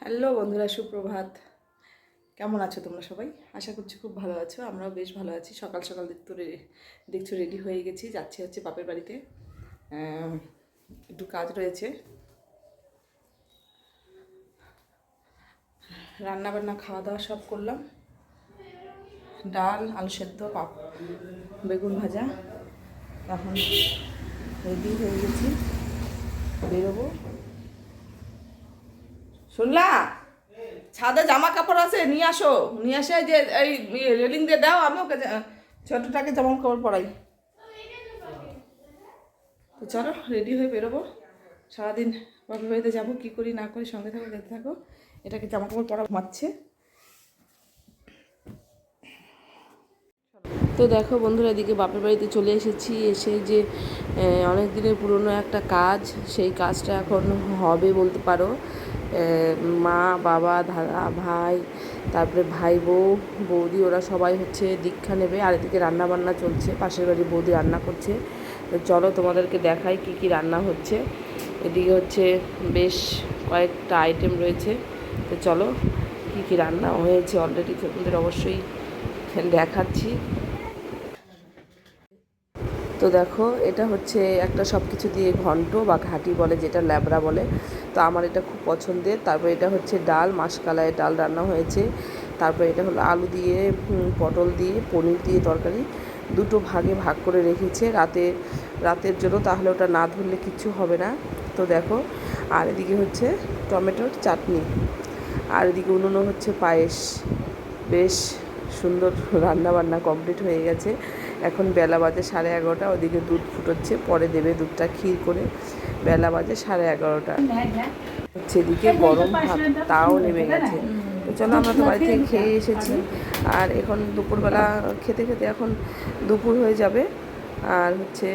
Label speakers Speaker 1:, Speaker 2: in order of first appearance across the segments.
Speaker 1: Hello বন্ধুরা, সুপ্রভাত। কেমন আছো তোমরা সবাই? আশা করছি খুব ভালো আছো, আমরাও বেশ ভালো আছি। সকাল সকাল রে- দেখছ রেডি হয়ে গেছি, যাচ্ছি হচ্ছে বাপের বাড়িতে। একটু কাজ রয়েছে। রান্না বান্না খাওয়া দাওয়া সব করলাম। ডাল, আলু সেদ্ধ, পাপ, বেগুন ভাজা। এখন রেডি হয়ে গেছি। বেরোবো। শুনলা? ছাদে জামা কাপড় আছে, নিয়ে আসো। নিয়ে আসে যে এই রেলিং দিয়ে দাও, আমি ওকে ছোটটাকে জামা কাপড় পরাই। তো চলো রেডি হয়ে বেরোবো। সারাদিন বাপের বাড়িতে যাব, কী করি, না করি, সঙ্গে থাকো, দেখতে থাকো। এটাকে জামা কাপড় পরা ঘুমাচ্ছে। তো দেখো বন্ধুরা, এদিকে বাপের বাড়িতে চলে এসেছি। এসে যে অনেক দিনের পুরনো একটা কাজ, সেই কাজটা এখন হবে বলতে পারো। মা, বাবা, দাদা, ভাই, তারপরে ভাই, বউ, বৌদি, ওরা সবাই হচ্ছে দীক্ষা নেবে আর এদিকে রান্না বান্না চলছে, পাশের বাড়ি বৌদি রান্না করছে। চলো তোমাদেরকে দেখাই কি কি রান্না হচ্ছে। এদিকে হচ্ছে বেশ কয়েকটা আইটেম রয়েছে। তো চলো কি কি রান্না হয়েছে অলরেডি তোমাদের অবশ্যই দেখাচ্ছি। তো দেখো, এটা হচ্ছে একটা সব কিছু দিয়ে ঘন্ট বা ঘাটি বলে যেটা ল্যাবড়া বলে। তো আমার এটা খুব পছন্দের। তারপর এটা হচ্ছে ডাল মাসকালায় ডাল রান্না হয়েছে। তারপর এটা হলো আলু দিয়ে পটল দিয়ে, পনির দিয়ে তরকারি। দুটো ভাগে ভাগ করে রেখেছে। রাতে, রাতের জন্য তাহলে ওটা না ধরলে কিছু হবে না। তো দেখো, আর এদিকে হচ্ছে টমেটোর চাটনি। আর এদিকে উনুনও হচ্ছে পায়েস। বেশ সুন্দর রান্না বান্না কমপ্লিট হয়ে গেছে। এখন বেলা বাজে সাড়ে এগারোটা, ওদিকে দুধ ফুটোচ্ছে, পরে দেবে দুধটা ক্ষীর করে। বেলা বাজে সাড়ে এগারোটা। হচ্ছে এদিকে গরম ভাত, তাও নেমে গেছে। তো চলো, আমরা তো বাড়ি থেকে খেয়ে এসেছি। আর এখন দুপুরবেলা খেতে খেতে এখন দুপুর হয়ে যাবে। আর হচ্ছে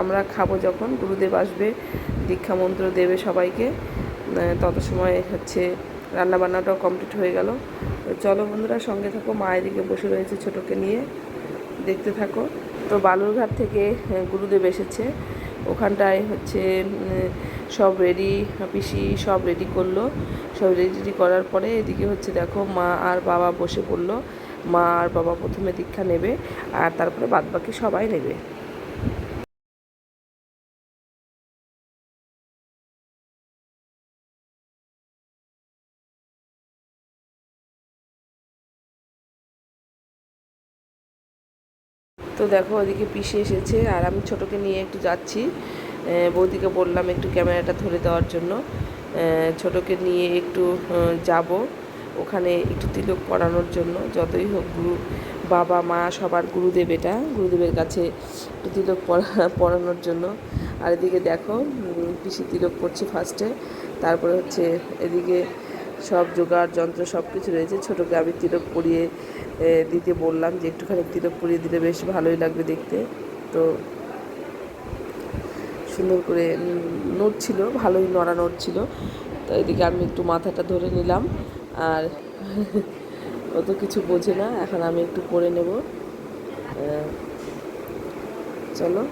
Speaker 1: আমরা খাব যখন, গুরুদেব আসবে, দীক্ষা মন্ত্র দেবে সবাইকে। তত সময় হচ্ছে রান্না বান্নাটাও কমপ্লিট হয়ে গেল। চলো বন্ধুরা, সঙ্গে থাকো, মা এদিকে বসে রয়েছে ছোটোকে নিয়ে। দেখতে থাকো। তো বালুরঘাট থেকে গুরুদেব এসেছে। ওখানটায় হচ্ছে সব রেডি পিসি সব রেডি করল। সব রেডি করার পরে এদিকে হচ্ছে দেখো, মা আর বাবা বসে পড়ল। মা আর বাবা প্রথমে দীক্ষা নেবে আর তারপরে বাদবাকি সবাই নেবে। তো দেখো, ওদিকে পিসে এসেছে আর আমি ছোটোকে নিয়ে একটু যাচ্ছি। বৌদিকে বললাম একটু ক্যামেরাটা ধরে দেওয়ার জন্য। ছোটোকে নিয়ে একটু যাব। ওখানে একটু তিলক পড়ানোর জন্য। যতই হোক, গুরু, বাবা, মা সবার গুরুদেব এটা। গুরুদেবের কাছে একটু তিলক পড়া, পড়ানোর জন্য। আর এদিকে দেখো পিসি তিলক পড়ছে ফার্স্টে তারপরে হচ্ছে এদিকে সব জোগাড় যন্ত্র সব কিছু রয়েছে। ছোটোকে আমি তিলক পরিয়ে দিতে বললাম যে একটুখানি তিলক পরিয়ে দিলে বেশ ভালোই লাগবে দেখতে। তো সুন্দর করে নোট ছিল ভালোই নড়া নোট ছিল। তো এদিকে আমি একটু মাথাটা ধরে নিলাম। আর ও তো কিছু বোঝে না এখন আমি একটু করে নেব। চলো।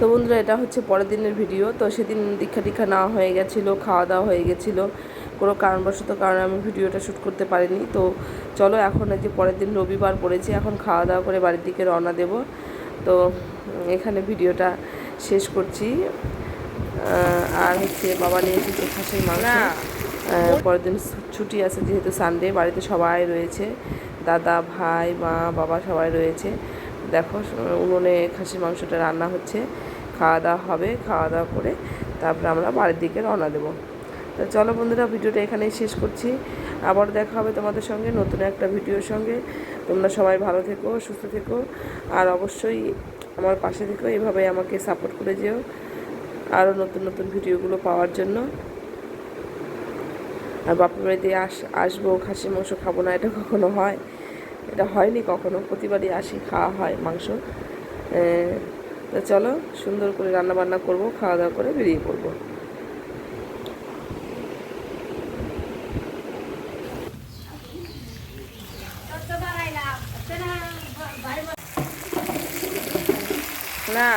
Speaker 1: তো বন্ধুরা এটা হচ্ছে পরের দিনের ভিডিও তো সেদিন দীক্ষা টিক্ষা নেওয়া হয়ে গেছিল খাওয়া দাওয়া হয়ে গেছিল। কোনো কারণবশত কারণে আমি ভিডিওটা শ্যুট করতে পারিনি। তো চলো এখন যে পরের দিন রবিবার পড়েছি এখন খাওয়া দাওয়া করে বাড়ির দিকে রওনা দেব। তো এখানে ভিডিওটা শেষ করছি। আর হচ্ছে বাবা নিয়ে এসেছে খাসির মাংস। পরের দিন ছুটি আছে যেহেতু সানডে বাড়িতে সবাই রয়েছে। দাদা ভাই মা বাবা সবাই রয়েছে। দেখো, উনুনে খাসির মাংসটা রান্না হচ্ছে। খাওয়া দাওয়া হবে, খাওয়া দাওয়া করে তারপরে আমরা বাড়ির দিকে রওনা দেবো। তো চলো বন্ধুরা, ভিডিওটা এখানেই শেষ করছি। আবার দেখা হবে তোমাদের সঙ্গে নতুন একটা ভিডিওর সঙ্গে। তোমরা সবাই ভালো থেকো, সুস্থ থেকো, আর অবশ্যই আমার পাশে থেকো, এভাবে আমাকে সাপোর্ট করে যেও আরও নতুন নতুন ভিডিওগুলো পাওয়ার জন্য। আর বাপের বাড়িতে আস, আসব খাসি মাংস খাব না, এটা কখনো হয়। এটা হয়নি কখনো। প্রতিবারই আসি, খাওয়া হয়, মাংস। তো চলো, সুন্দর করে রান্না বান্না করব, খাওয়া দাওয়া করে বেরিয়ে পড়ব। না।